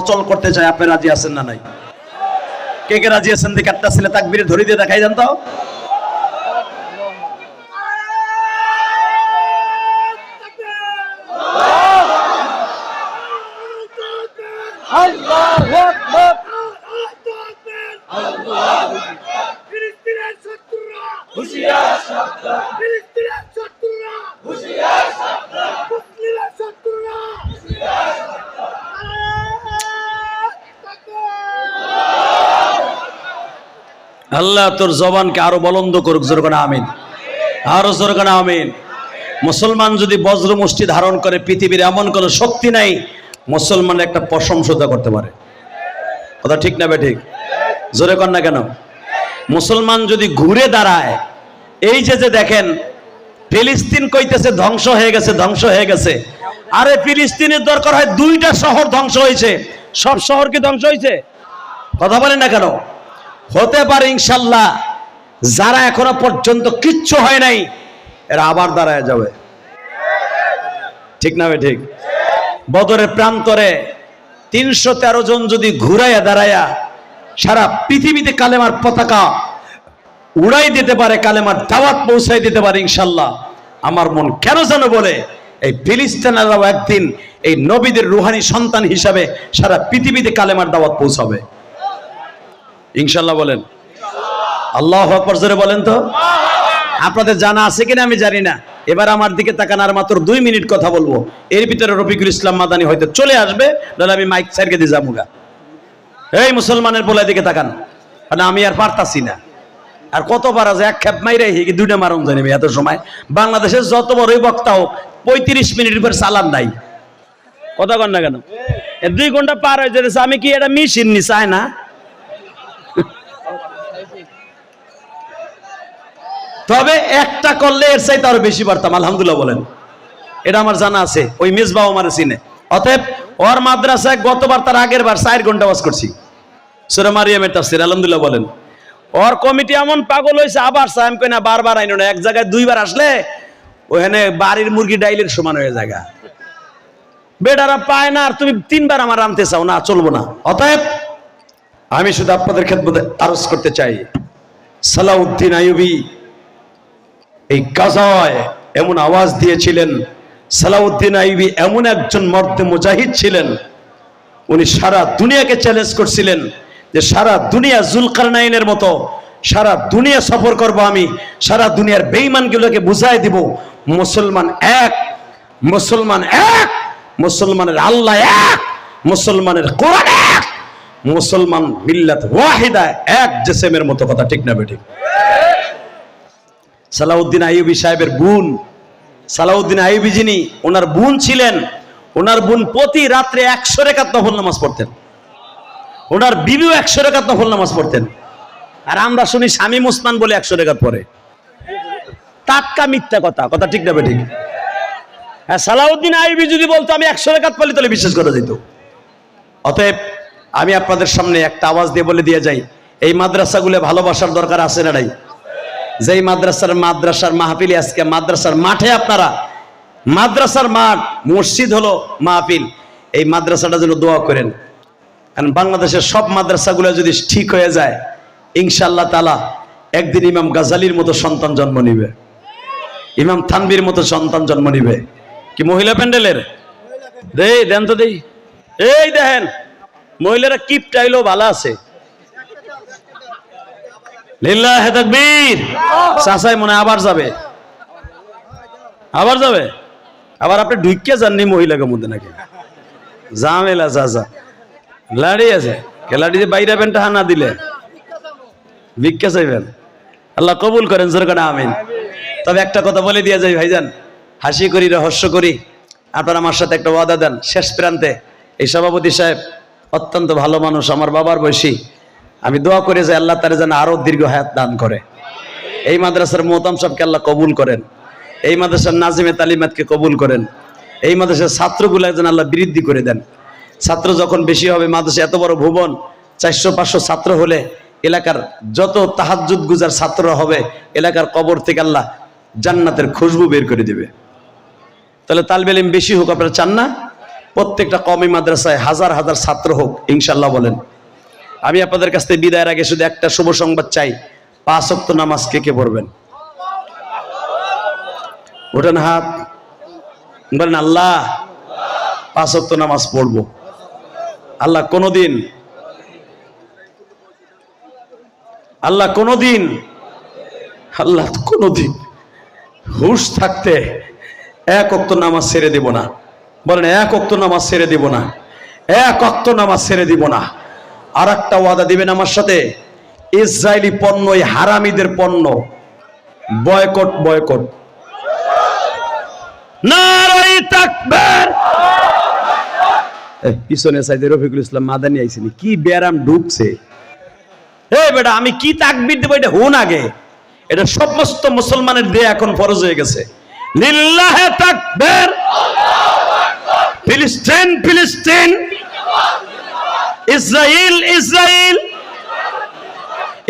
অচল করতে চায়, আপনি রাজি আছেন না নাই? কে কে রাজি আছেন দেখে একটা ছেলে তাকবির ধরে দিয়ে দেখাই দেন আল্লাহ তোর জবানকে আরও বলন্দ করুক জোরগানা আমিন। আরও জোরগানা আমিন। মুসলমান যদি বজ্র মুষ্টি ধারণ করে, পৃথিবীর এমন কোনো শক্তি নাই, মুসলমান একটা প্রশংসতা করতে পারে। কথা ঠিক না ঠিক জোরে কর না কেন? মুসলমান যদি ঘুরে দাঁড়ায়, এই যে যে দেখেন, ফিলিস্তিন কইতেছে ধ্বংস হয়ে গেছে, ধ্বংস হয়ে গেছে। আরে ফিলিস্তিনের দরকার হয় দুইটা শহর ধ্বংস হয়েছে। সব শহর কি ধ্বংস হয়েছে? কথা বলেন না কেন? হতে পারে ইনশাল্লাহ, যারা এখনও পর্যন্ত কিচ্ছু হয় নাই, এরা আবার দাঁড়ায় যাবে। ঠিক না বে ঠিক? বদরের প্রান্তরে তিনশো তেরো জন যদি ঘুরাইয়া দাঁড়াইয়া সারা পৃথিবীতে কালেমার পতাকা উড়াই দিতে পারে, কালেমার দাওয়াত পৌঁছাই দিতে পারে ইনশাল্লাহ, আমার মন কেন যেন বলে, এই ফিলিস্তিনারাও একদিন এই নবীদের রুহানি সন্তান হিসাবে সারা পৃথিবীতে কালেমার দাওয়াত পৌঁছাবে। ইনশাল্লাহ বলেন। আল্লাহ জোরে বলেন তো। আপনাদের জানা আছে কিনা আমি জানি না। এবার আমার দিকে তাকান আর মাত্র দুই মিনিট কথা বলব। এর ভিতরে রফিকুল ইসলাম মাদানি হয়তো চলে আসবে, নাহলে আমি মাইক সাইডকে দিয়ে যাবুগা এই মুসলমানের পোলার দিকে তাকান। মানে আমি আর পারতাছি না। আর কত কতবার আছে, এক খেপ মাইরে হিগে দুইটা মারণ জানি এত সময়। বাংলাদেশের যত বড়ই বক্তা হোক, পঁয়ত্রিশ মিনিট পর চালান নাই। কথা কন না কেন? দুই ঘণ্টা পার হয়ে যেতেছে, আমি কি এটা মিশিন নি চাই না? তবে একটা করলে এর চাইতে আরও বেশি পারতাম আলহামদুলিল্লাহ বলেন। এটা আমার জানা আছে, ওই মিসবাহ আমার চিনে অতএব ওর মাদ্রাসায় গতবার তার আগের বার চার ঘণ্টা বাস করছি। সুরা মারিয়ামের তাফসির, আলহামদুলিল্লাহ বলেন। ওর কমিটি এমন পাগল হয়েছে আবার সাইম কই না বারবার আইনো না, এক জায়গায় দুইবার আসলে ওখানে বাড়ির মুরগি ডাইলের সমান হয়ে জায়গা বেটারা পায় না, আর তুমি তিনবার আমার আনতে চাও না, চলবো না। অতএব আমি শুধু আপনাদের ক্ষেত্রে আরজ করতে চাই। সালাউদ্দিন আইয়ুবী এই গাজায় এমন আওয়াজ দিয়েছিলেন, সালাউদ্দিন আইবি এমন একজন মর্দে মুজাহিদ ছিলেন, উনি সারা দুনিয়াকে চ্যালেঞ্জ করছিলেন যে সারা দুনিয়া জুলকারনাইনের মতো, সারা দুনিয়া সফর করব আমি, সারা দুনিয়ার বেঈমানগুলোকে বুঝাই দিব, মুসলমান এক মুসলমান এক, মুসলমানের আল্লাহ এক, মুসলমানের কোরআন এক, মুসলমান মিল্লাত ওয়াহিদা এক জেসেমের মতো কথা ঠিক না বেঠিক। সালাউদ্দিন আইয়ুবী সাহেবের বোন। সালাউদ্দিন আইয়ুবী যিনি, ওনার বোন ছিলেন, ওনার বোন প্রতি রাত্রে একশো রেখাত নফল নামাজ পড়তেন। ওনার বিবিও একশো রেখাত নফল নামাজ পড়তেন। আর আমরা শুনি স্বামী মুসমান বলে একশো রেখাত পড়ে। টাটকা মিথ্যা কথা কথা ঠিক না ঠিক হ্যাঁ সালাউদ্দিন আইবি যদি বলতো, আমি একশো রেখাত পড়লি তাহলে বিশ্বাস করা যেত। অতএব আমি আপনাদের সামনে একটা আওয়াজ দিয়ে বলে দিয়ে যাই, এই মাদ্রাসাগুলো ভালোবাসার দরকার আছে না নাই? যেই মাদ্রাসার মাদ্রাসার মাহফিল আজকে, মাদ্রাসার মাঠে আপনারা, মাদ্রাসার মাঠ, মসজিদ হলো মাহফিল। এই মাদ্রাসাটা যেন দোয়া করেন। কারণ বাংলাদেশের সব মাদ্রাসাগুলো যদি ঠিক হয়ে যায় ইনশাল্লাহ তালা একদিন ইমাম গাজালির মতো সন্তান জন্ম নিবে। ইমাম থানবির মতো সন্তান জন্ম নিবে। কি মহিলা প্যান্ডেলের? দেই, দেন তো দেই। এই দেখেন, মহিলারা কিপ টাইলো ভালো আছে। লিল্লাহ তাকবীর। চাচাই মনে আবার যাবে। আবার যাবে? আবার আপনি ঢুকিয়ে যাননি মহিলাকে মধ্যে নাকি? জামেলা চাচা লাড়ি আছে। যে বাইরে দিলে। ভিক্ষা চাইবেন। আল্লাহ কবুল করেন সরকার আমিন। তবে একটা কথা বলে দিয়ে যাই ভাইজান। হাসি করি রহস্য করি। আপনারা আমার সাথে একটা ওয়াদা দেন। শেষ প্রান্তে এই সভাপতি সাহেব অত্যন্ত ভালো মানুষ আমার বাবার বয়সী। আমি দোয়া করে যে আল্লাহ তারা যেন আরও দীর্ঘ হায়াত দান করে। এই মাদ্রাসার মোহতাম সাহেবকে আল্লাহ কবুল করেন। এই মাদ্রাসার নাজিমে তালিমাতকে কবুল করেন। এই মাদ্রাসার ছাত্রগুলো যেন আল্লাহ বৃদ্ধি করে দেন। ছাত্র যখন বেশি হবে, মাদ্রাসা এত বড় ভুবন, চারশো, পাঁচশো ছাত্র হলে এলাকার যত তাহাজুদ গুজার ছাত্র হবে, এলাকার কবর থেকে আল্লাহ জান্নাতের খুশবু বের করে দিবে। তাহলে তালবেলিম বেশি হোক আপনারা চান না। প্রত্যেকটা কমি মাদ্রাসায় হাজার হাজার ছাত্র হোক ইনশাল্লাহ বলেন। আমি আপনাদের কাছ থেকে বিদায়ের আগে শুধু একটা শুভ সংবাদ চাই। পাঁচ অক্ত নামাজ কে কে পড়বেন? ওঠেন হাত। বলেন, আল্লাহ, পাঁচ অক্ত নামাজ পড়ব। আল্লাহ, কোনোদিন আল্লাহ কোনোদিন আল্লাহ, কোনোদিন হুশ থাকতে এক অক্ত নামাজ ছেড়ে দেব না। বলেন, এক অক্ত নামাজ ছেড়ে দিব না। এক অক্ত নামাজ ছেড়ে দিব না। আর একটা ওয়াদা দিবেন আমার সাথে? ইসরায়েলি পণ্য, এই হারামিদের পণ্য। Boycott boycott. কি বেটা, আমি কি এটা হুন আগে। এটা সমস্ত মুসলমানের এখন ফরজ হয়ে গেছে। ফিলিস্তিন ফিলিস্তিন। ইসরায়েল ইসরায়েল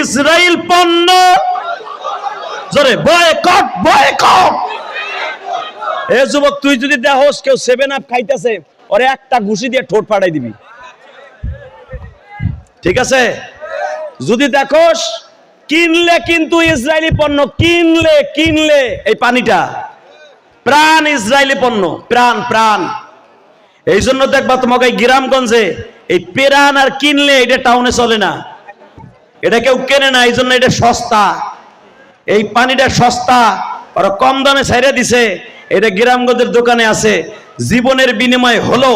ইসরায়েল পণ্য। জোরে, বয়কট বয়কট। এ যুবক, তুই যদি দেহস কেউ সেভেন আপ খাইতেছে, ওরে একটা ঘুষি দিয়ে ঠোঁট ফাটাই দিবি। ঠিক আছে? যদি দেখোস, কিনলে কিন্তু ইসরায়েলি পণ্য, কিনলে কিনলে, এই পানিটা। প্রাণ ইসরায়েলি পণ্য, প্রাণ প্রাণ। এই জন্য দেখবা তোমাকে গ্রামগঞ্জে এই পেরান আর কিনলে এটা টাউনে চলে না। এটা কেউ কেনে না এই জন্য এটা সস্তা। এই পানিটা সস্তা, ওরা কম দামে ছাইরে দিছে। এটা গ্রামগঞ্জের দোকানে আছে। জীবনের বিনিময় হলো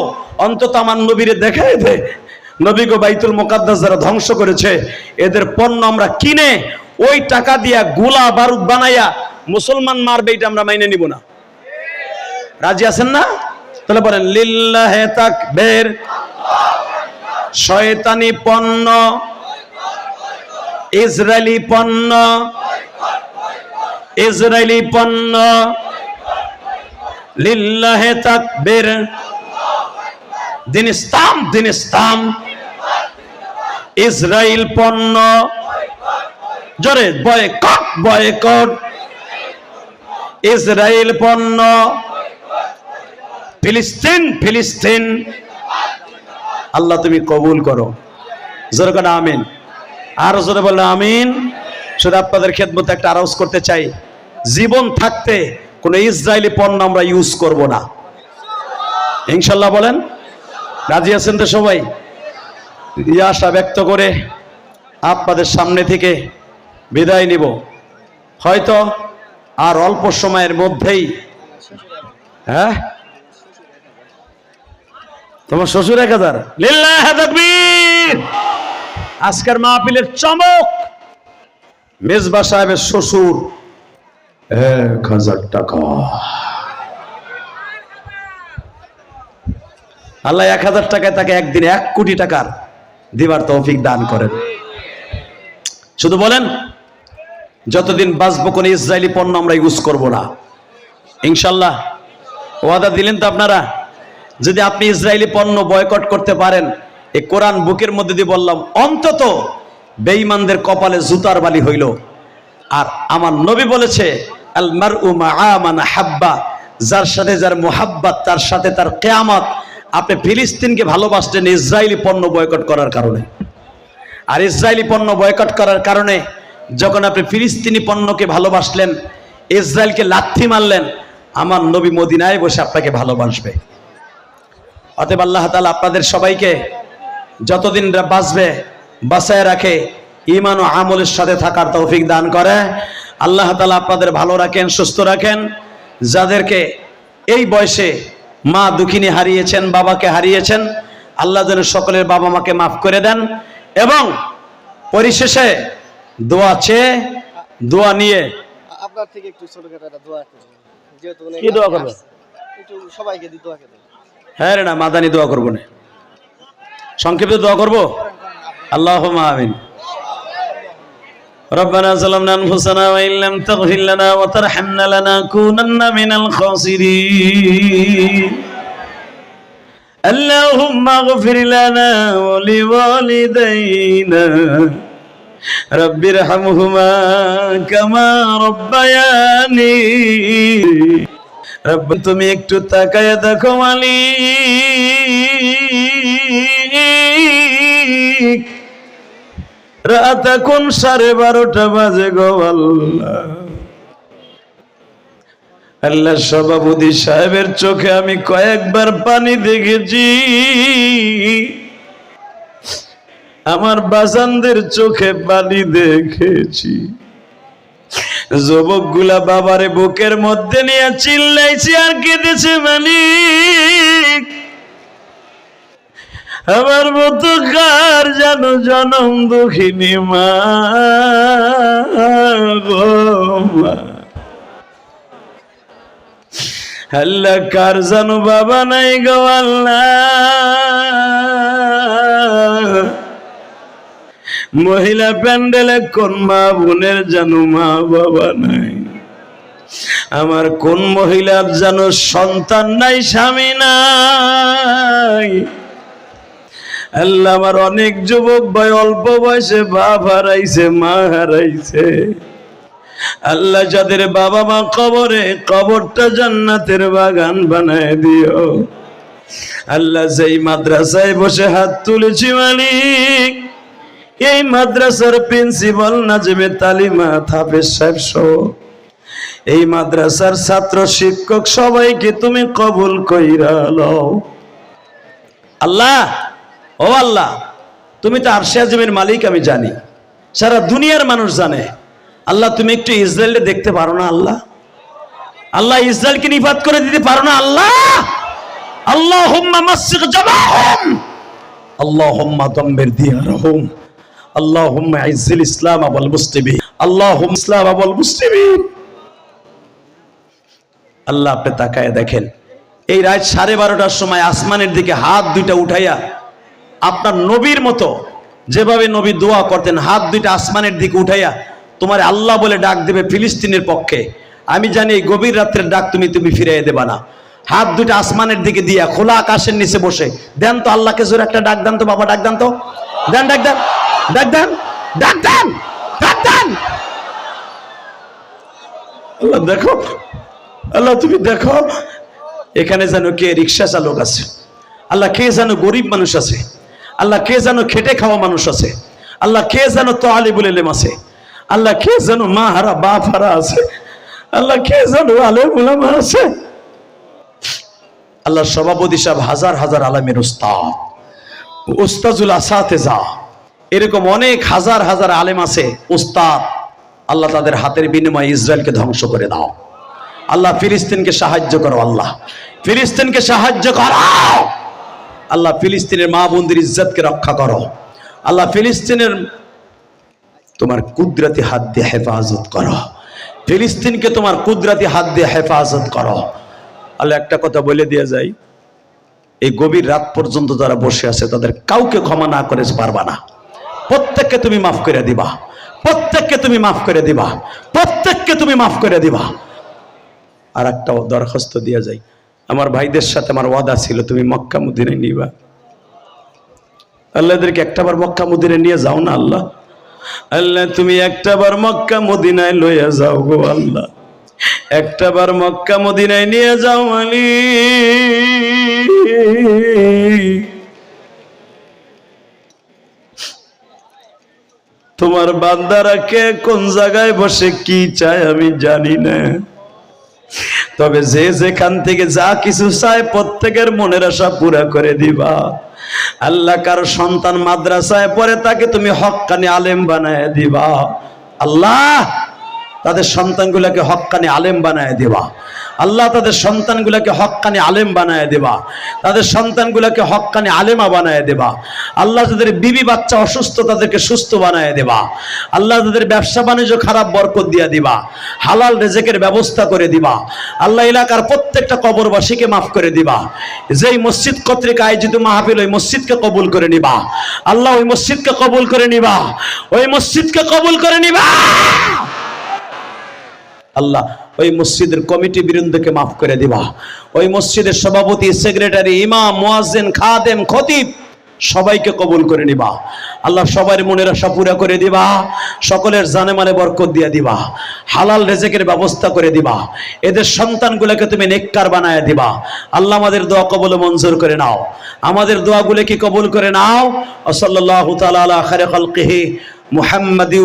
অন্তত আমার নবীরে দেখায় দে নবীগো বাইতুল মোকাদ্দাস যারা ধ্বংস করেছে, এদের পণ্য আমরা কিনে ওই টাকা দিয়া গোলা বারুদ বানাইয়া মুসলমান মারবে, এটা আমরা মাইনে নিব না। রাজি আছেন না? তাহলে বলেন, লিল্লাহে তাকবীর। শয়তানি পণ্য, ইসরায়েলি পণ্য ইসরায়েলি পণ্য, লিল্লাহে তাকবীর, দিন ইসলাম দিন ইসলাম, ইসরায়েল পণ্য, জোরে বয়কট বয়কট, ইসরায়েল পণ্য, ফিলিস্তিন ফিলিস্তিন আল্লাহ তুমি কবুল করো। জোরে করে আমিন। আরও জোরে বলল আমিন। শুধু আপনাদের খেদমতে একটা আরজ করতে চাই। জীবন থাকতে কোনো ইসরায়েলি পণ্য আমরা ইউজ করব না। ইনশাল্লাহ বলেন। রাজি আছেন তো সবাই? আশা ব্যক্ত করে আপনাদের সামনে থেকে বিদায় নিব। হয়তো আর অল্প সময়ের মধ্যেই হ্যাঁ? তোমার শ্বশুর এক হাজার। আজকের মাহফিলের চমক। মেজবা সাহেবের শ্বশুর। এক হাজার টাকা। আল্লাহ এক হাজার টাকায় তাকে একদিন এক কোটি টাকার দিবার তৌফিক দান করেন। শুধু বলেন যতদিন বাঁচবো কোনো ইসরায়েলি পণ্য আমরা ইউজ করব না। ইনশাল্লাহ ওয়াদা দিলেন তো আপনারা? যদি আপনি ইসরায়েলি পণ্য বয়কট করতে পারেন, এই কোরআন বুকের মধ্যে দিয়ে বললাম, অন্তত বেঈমানদের কপালে জুতার বালি হইল। আর আমার নবী বলেছে আল মারউ মাআ মান হাব্বা যার সাথে যার মুহাব্বাত, তার সাথে তার কেয়ামত। আপনি ফিলিস্তিনকে ভালোবাসলেন ইসরায়েলি পণ্য বয়কট করার কারণে। আর ইসরায়েলি পণ্য বয়কট করার কারণে যখন আপনি ফিলিস্তিনি পণ্যকে ভালোবাসলেন, ইসরায়েলকে লাথি মারলেন, আমার নবী মদিনায় বসে আপনাকে ভালোবাসবে। অতএব আল্লাহ তাআলা আপনাদের সবাইকে যতদিন রা বাঁচবে বাঁচায় রাখে ইমান ও আমলের সাথে থাকার তৌফিক দান করে। আল্লাহ তাআলা আপনাদের ভালো রাখেন সুস্থ রাখেন। যাদেরকে এই বয়সে মা দুঃখিনী হারিয়েছেন বাবাকে হারিয়েছেন আল্লাহ যেন সকলের বাবা মাকে মাফ করে দেন এবং পরিশেষে দোয়া চেয়ে দোয়া নিয়ে আপনার থেকে একটু ছোটখাটো একটা দোয়া কি দোয়া করবে? একটু সবাইকে দোয়া হ্যাঁ রে না মাদানি দোয়া করবো না সংক্ষিপ্ত দোয়া করবো আল্লাহ আমিন ربنا ظلمنا انفسنا وان لم تغفر لنا وترحمنا لنكونن من الخاسرين اللهم اغفر لنا ولوالدينا رب ارحمهما كما ربياني তুমি একটু তাকায় দেখো মালি রাত এখন সাড়ে বারোটা বাজে গো আল্লাহ। আল্লাহ সভাপতি সাহেবের চোখে আমি কয়েকবার পানি দেখেছি। আমার বাসানদের চোখে পানি দেখেছি। যুবকগুলা বাবারে বুকের মধ্যে নিয়ে চিল্লাইছি আর কেঁদেছে মালিক আমার মতো কার যেন জনম দুঃখিনী মা আল্লাহ কার জানো বাবা নাই গো আল্লাহ। মহিলা প্যান্ডেলে কোন মা বোনের জানো মা বাবা নাই? আমার কোন মহিলার জানো সন্তান নাই, স্বামী নাই? আল্লাহ আমার অনেক যুবক ভাই অল্প বয়সে বাপ হারাইছে, মা হারাইছে। আল্লাহ যাদের বাবা মা কবরে, কবরটা জান্নাতের বাগান বানায় দিও। আল্লাহ যেই মাদ্রাসায় বসে হাত তুলেছি মালিক এই মাদ্রাসার প্রিন্সিপাল নাজমে তালিমা থাপের সাহেব সহ এই মাদ্রাসার ছাত্র শিক্ষক সবাইকে তুমি কবুল কইরা লও। আল্লাহ, ও আল্লাহ, তুমি তো আরশে আজমের মালিক, আমি জানি। সারা দুনিয়ার মানুষ জানে। আল্লাহ, তুমি একটু ইসরায়েলে দেখতে পারো না আল্লাহ? আল্লাহ, ইসরায়েলকে নিপাত করে দিতে পারো না আল্লাহ? আল্লাহ মাসিক জামাহুম। আল্লাহ হুম্মা দম্বের আল্লাহ তাকায় দেখেন। এই সাড়ে বারোটার সময় আসমানের দিকে হাত দুইটা উঠাইয়া আপনার নবীর মতো যেভাবে নবী দোয়া করতেন, হাত দুইটা আসমানের দিকে উঠাইয়া তোমার আল্লাহ বলে ডাক দেবে ফিলিস্তিনের পক্ষে। আমি জানি এই গভীর রাত্রের ডাক তুমি তুমি ফিরিয়ে দেবা না। হাত দুইটা আসমানের দিকে দিয়া খোলা আকাশের নিচে বসে, দেন তো আল্লাহকে জোরে একটা ডাক দেন তো, বাবা, ডাক দেন তো। দেন, ডাক দেন। আল্লাহ, দেখো। আল্লাহ, তুমি দেখো, এখানে যেন কে রিক্সা চালক আছে। আল্লাহ, কে যেন গরিব মানুষ আছে। আল্লাহ, কে যেন খেটে খাওয়া মানুষ আছে। আল্লাহ, কে যেন আছে। আল্লাহ, কে যেন মা হারা, বাপ হারা আছে। আল্লাহ, কে যেন আলেম উলামা আছে। আল্লাহ, সভাপতি সাহেব, হাজার হাজার আলমের উস্তাদ উস্তাজুল আসাতে যা। এরকম অনেক হাজার হাজার আলেম আছে, উস্তাদ, আল্লাহ তাদের হাতের বিনিময়ে ইসরায়েলকে ধ্বংস করে দাও। আল্লাহ ফিলিস্তিনকে সাহায্য করো, আল্লাহ। ফিলিস্তিনকে সাহায্য করো! আল্লাহ ফিলিস্তিনের মা বোনদের ইজ্জতকে রক্ষা করো। আল্লাহ ফিলিস্তিনের তোমার কুদরতি হাত দিয়ে হেফাজত করো। ফিলিস্তিনকে তোমার কুদরতি হাত দিয়ে হেফাজত করো। আল্লাহ একটা কথা বলে দিয়ে যাই, এই গভীর রাত পর্যন্ত যারা বসে আছে, তাদের কাউকে ক্ষমা না করে পারবা না। প্রত্যেককে তুমি মাফ করে দিবা। প্রত্যেককে তুমি মাফ করে দিবা। প্রত্যেককে তুমি মাফ করে দিবা। আর একটা দরখাস্ত দিয়ে যাই। আমার ভাইদের সাথে আমার ওয়াদা ছিল, তুমি মক্কা মুদিনে নিবা। আল্লাহদেরকে একটা একটাবার মক্কা মুদিনে নিয়ে যাও না আল্লাহ। আল্লাহ, তুমি একটা একটাবার মক্কা মদিনায় লইয়া যাও গো আল্লাহ। একটা একটাবার মক্কা মদিনায় নিয়ে যাও আলী। তোমার বান্দারা কে কোন জায়গায় বসে কি চায় আমি জানি না। তবে যে যেখান থেকে যা কিছু চায় প্রত্যেকের মনের আশা পুরা করে দিবা। আল্লাহ কার সন্তান মাদ্রাসায় পরে তাকে তুমি হক্কানি আলেম বানায় দিবা। আল্লাহ তাদের সন্তানগুলোকে হক্কানি আলেম বানায় দেবা। আল্লাহ তাদের সন্তানগুলোকে হক্কানি আলেম বানায় দেবা। তাদের সন্তানগুলোকে হক্কানি আলেমা বানায় দেবা। আল্লাহ তাদের বিবি বাচ্চা অসুস্থ তাদেরকে সুস্থ বানায় দেবা। আল্লাহ তাদের ব্যবসা বাণিজ্য খারাপ বরকত দিয়া দিবা। হালাল রেজেকের ব্যবস্থা করে দিবা। আল্লাহ এলাকার প্রত্যেকটা কবরবাসীকে মাফ করে দিবা। যেই মসজিদ কর্তৃক আয়োজিত মাহফিল, ওই মসজিদকে কবুল করে নিবা। আল্লাহ ওই মসজিদকে কবুল করে নিবা। ওই মসজিদকে কবুল করে নিবা। আল্লাহ, ওই মসজিদের কমিটি বৃন্দকে মাফ করে দিবা। ওই মসজিদের সভাপতি, সেক্রেটারি, ইমাম, মুয়াজ্জিন, খাদেম, খতিব, সবাইকে কবুল করে নিবা। আল্লাহ সবার মনের আশা পুরা করে দিবা, সকলের জানে মানে বরকত দিয়ে দিবা, হালাল রেজেকের ব্যবস্থা করে দিবা, এদের সন্তানগুলোকে তুমি নেককার বানায় দিবা। আল্লাহ আমাদের দোয়া কবল মঞ্জুর করে নাও। আমাদের দোয়াগুলো কি কবুল করে নাও? ও সাল্লাল্লাহু তাআলা আলা খায়রি খালকিহি মুহাম্মাদি